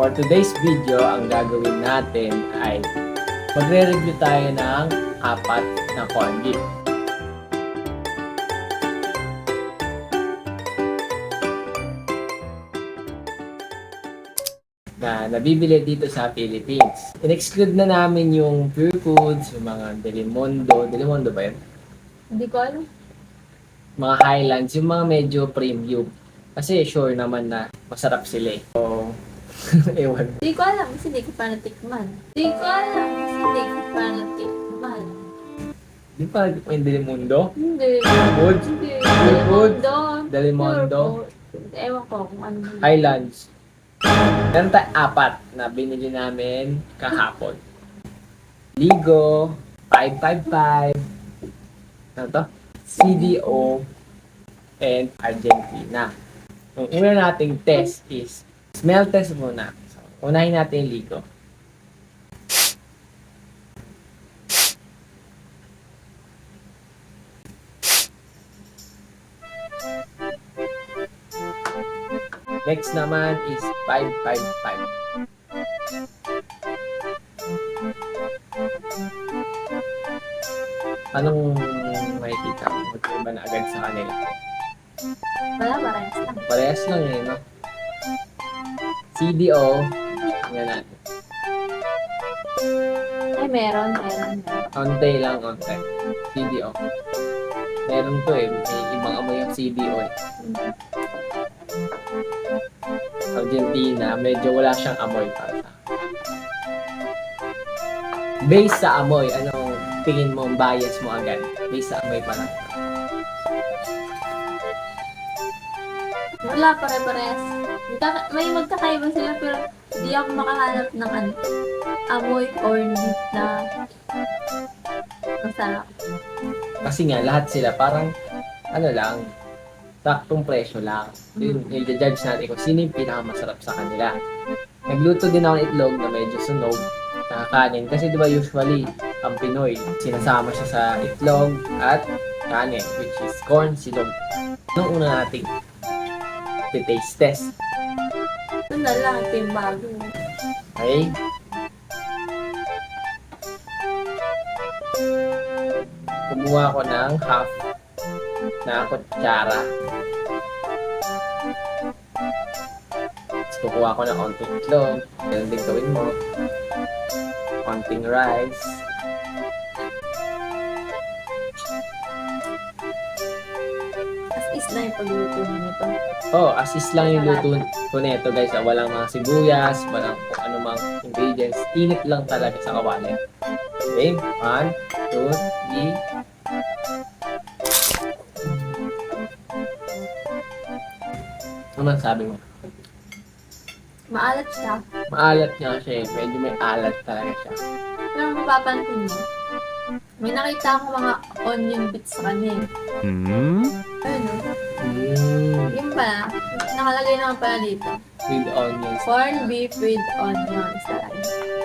For today's video, ang gagawin natin ay magre-review tayo ng apat na corn beef. na nabibili dito sa Philippines. In-exclude na namin yung Pure Foods, yung mga Delimondo. Delimondo ba yun? Hindi ko alam. Mga Highlands, yung mga medyo premium. Kasi sure naman na masarap sila eh. So, ewan. Hindi ko alam kasi hindi ko pa natikman. Hindi ko alam kasi hindi ko pa natikman. Di ba yung Delimondo? Hindi. Foods? Hindi. Foods? Delimondo. Food. Ewan ko kung ano. yun. Highlands. Meron tayo apat na binili namin kahapon. Ligo, 555, ano to? CDO, and Argentina. Ang una nating test is, smell test muna. So, unahin natin yung Ligo. Next naman is 555. Anong makikita mo? Magkaiba na agad sa kanila. Wala, parehas lang. Parehas lang eh, no? CDO. Tingnan natin. Ay, meron, meron, meron. Onte lang, onte. CDO. Meron to eh. May ibang amoy yung CDO eh. Argentina, medyo wala siyang amoy para sa. Based sa amoy, anong tingin mo, bias mo agad? Based sa amoy pa lang. Wala, pare-parehas. Magkaka- may magkakaiba sila pero hindi ako makahanap ng ano, amoy corned beef na masarap. Kasi nga, lahat sila parang, ano lang, saktong presyo lang. Yun, i-judge natin kung sino yung pinakamasarap sa kanila. Nagluto din ako ng itlog na medyo sunog, nakakanin. Kasi di ba usually, ang Pinoy, sinasama siya sa itlog at kanin, which is corn silog. Nung una nating taste test. Ito na lang, ito yung bago. Okay? Kumuha ko ng half na kutsara. Tapos kukuha ko ng konting itlog. Ganun din gawin mo. Konting rice. As is na yung pagluto nito. Oh, assist lang yung luto ko nito guys. ah. Walang mga sibuyas, walang kung anumang ingredients. Init lang talaga sa kawali. Okay? One, two, three. Ano man sabi mo? Maalat siya. Maalat nga siya eh. Medyo may alat talaga siya. Pero mapapansin mo, may nakita akong mga onion bits sa kanya eh. Hmm? Ayun o. Mm, Yung pala, nakalagay naman pala dito. with onions. Corn beef with onions. Talaga.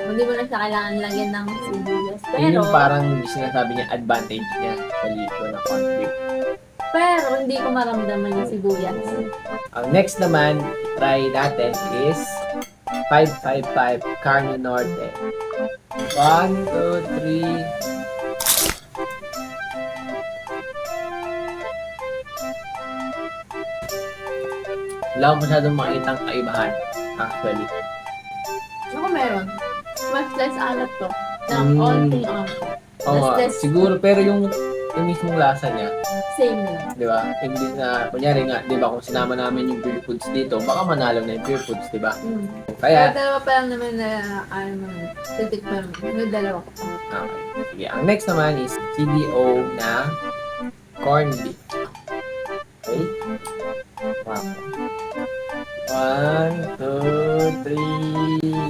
Hindi mo na siya kailangan lagyan ng sibuyas. Yun Pero, yung parang sinasabi niya advantage niya sa ligo na corned beef. pero hindi ko maramdaman yung sibuyas. Ang next naman, try natin is 555 Carne Norte. 1, 2, 3. Wala ko masyadong makita ang kaibahan, actually. Ako meron. Mas less alat to. Na Mm. onting on. Oo nga, less- siguro, pero yung, yung mismong lasa niya, Same lang. di ba? Hindi na, kunyari nga, di ba, kung sinama namin yung pure foods dito, baka manalo na yung pure foods, di ba? Mm. Kaya, Pero dalawa pa lang naman na, ano, titikman mo. May dalawa ko pa. Okay. Sige, ang next naman is CDO na corn beef. Okay? One, two, three.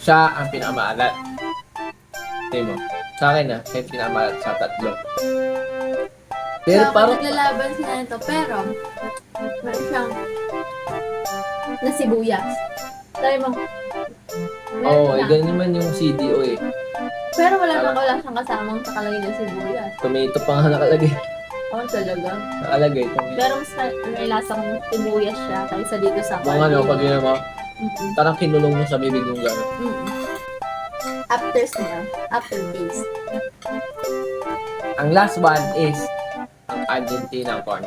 Siya ang pinakamaalat. Tingnan mo. Sa akin na, siya yung pinakamaalat sa tatlo. Pero Pero parang, naglalaban sila nito, pero meron siyang na sibuyas. Sabi mo, oo, oh, siya. ganun naman yung CDO eh. Pero wala nang wala siyang kasamang sakalagay na sibuyas. Tomato pa nga nakalagay. Oh, talaga. Nakalagay itong Pero mas na- may lasa kong sibuyas siya kaysa dito sa Mga ano, pag yun mo, Mm-mm. parang kinulong mo sa bibig yung gano'n. Mm-mm. After smell. After taste. Ang last one is ang Argentina corn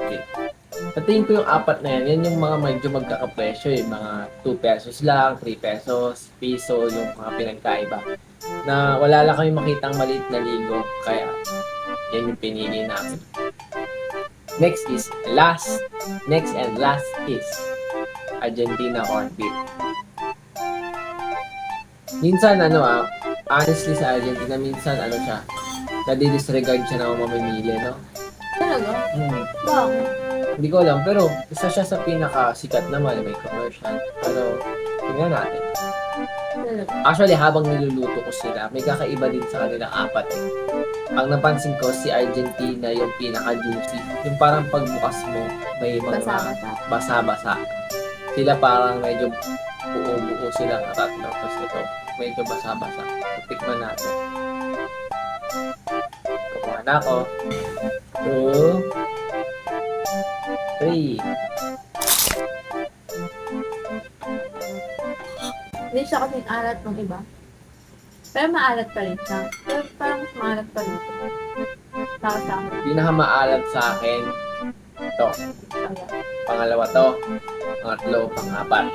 cake. Sa tingin ko yung apat na yan, yan yung mga medyo magkakapresyo eh. Mga 2 pesos lang, 3 pesos, piso, yung mga pinagkaiba. Na wala lang kami makitang maliit na ligo. Kaya, yan yung pinili namin. Next is, last, next and last is Argentina corn beef. Minsan, ano ah, honestly sa Argentina, minsan, ano siya, nadidisregard siya ng mamimili, no? Talaga? Hmm. Bakit? Hindi ko alam, pero isa siya sa pinakasikat naman, may commercial. Pero, tingnan natin. Actually, habang niluluto ko sila, may kakaiba din sa kanilang apat eh. Ang napansin ko, si Argentina yung pinaka-juicy. Yung parang pagbukas mo, may mga Basa-basa. Sila parang medyo buo-buo silang tatlo. Tapos ito, medyo basa-basa. Tikman natin. Kumuha na ako. Two. Siya kasing alat ng iba. Pero maalat pa rin siya. Pero parang mas maalat pa rin. Para sa akin. Pinakamaalat sa akin, ito. Kaya. Pangalawa to. Pangatlo, pangapat.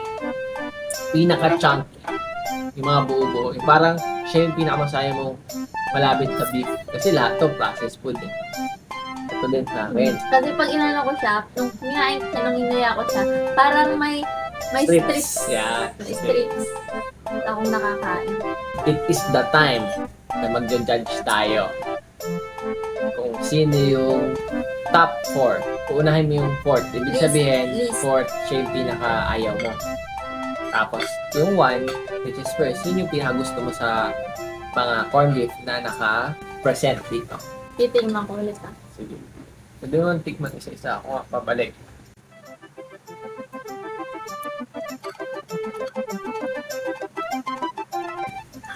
Pinaka-chunk. Yung mga buo-buo. Yung parang siya yung pinakamasaya mong malapit sa beef. Kasi lahat to processed food eh. Ito din sa akin. Kasi pag inano ko siya, nung kinain ko siya, nung inaya ko siya, parang may may strips. Yeah. May strips. At akong nakakain. It is the time na mag-judge tayo kung sino yung top 4. Uunahin mo yung fourth. Ibig Least. sabihin, Least. fourth, siya yung pinaka-ayaw mo. Tapos, yung one, which is first, yun yung pinaka-gusto mo sa mga corned beef na naka-present dito. Titingnan ko ulit ah. Sige. Pwede mo tikman isa-isa. Ako nga, pabalik.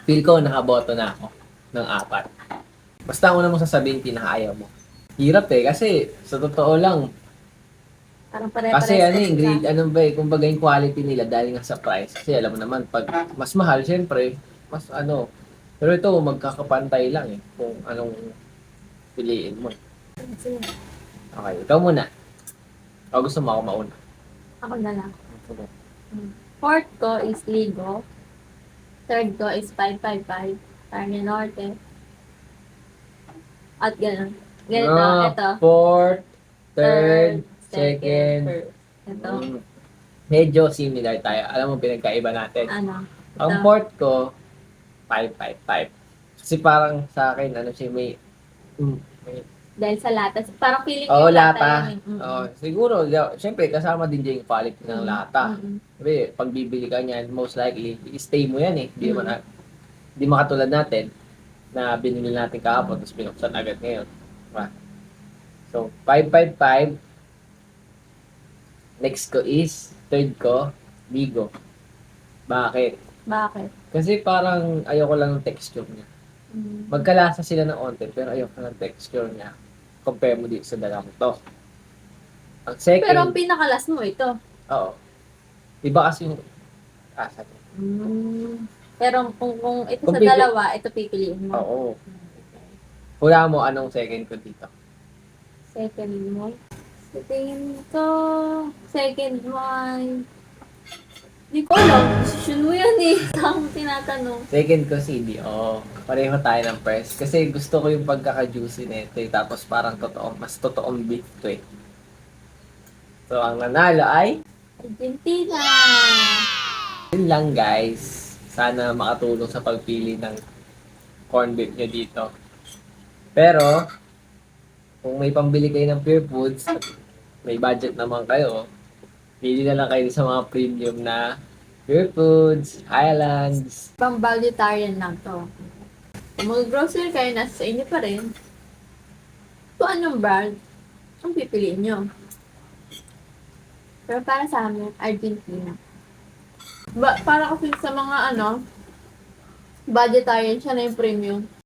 Feel ko nakaboto na ako ng apat. Basta una mo sasabihin, pinakaayaw mo. Hirap eh, kasi sa totoo lang, Parang pare-pares kasi ano na yung grade, ano ba eh, kumbaga yung quality nila dahil nga sa price. Kasi alam mo naman, pag mas mahal, syempre, mas ano, pero ito, magkakapantay lang eh, kung anong piliin mo. Okay, ikaw muna. O gusto mo ako mauna? Ako na lang. Fourth ko is Ligo. Third ko is 555. Carne Norte. At ganun. Ganito, Ah, ito. Fourth, third, second. first. Ito. Mm, medyo similar tayo. Alam mo, pinagkaiba natin. Ano? Ang ito. fourth ko, 555. Kasi parang sa akin, ano siya, may... Mm, may Dahil sa lata. Parang feeling Oo, yung lata. yun eh. Mm, oh, siguro, di- syempre, kasama din dyan yung quality ng lata. mm, Sabi, pag bibili ka niyan, most likely, i-stay mo yan eh. Hindi Mm. mo na, hindi makatulad natin na binili natin kahapon tapos binuksan agad ngayon. Diba? So, 555. Next ko is, third ko, Bigo. Bakit? Bakit? Kasi parang ayoko lang ng texture niya. Magkalasa sila ng onte, pero ayoko ng texture niya. Compare mo dito sa dalawang to. Ang second, Pero ang pinakalas mo ito. oo. Iba kasi yung asa niya. Mm. Pero kung, kung ito Kung sa pipi- dalawa, ito pipiliin mo. Oo. Hula mo, anong second ko dito? Second mo. Sa tingin ko, second mo ay... Hindi ko alam. Decision mo yan eh. Sa akong tinatanong. Second ko CDO. Pareho tayo ng press. Kasi gusto ko yung pagkaka-juicy nito eh. Tapos parang totoo, mas totoong beef to eh. So, ang nanalo ay, Argentina! yun lang guys. Sana makatulong sa pagpili ng corn beef nyo dito. Pero, kung may pambili kayo ng pure foods, may budget naman kayo, pili na lang kayo sa mga premium na pure foods, highlands, Pang vegetarian lang to. Kung mag-grocery kayo, nasa sa inyo pa rin. Kung anong brand, ang pipiliin nyo. Pero para sa amin, Argentina. Ba, para kasi sa mga ano, vegetarian siya na yung premium.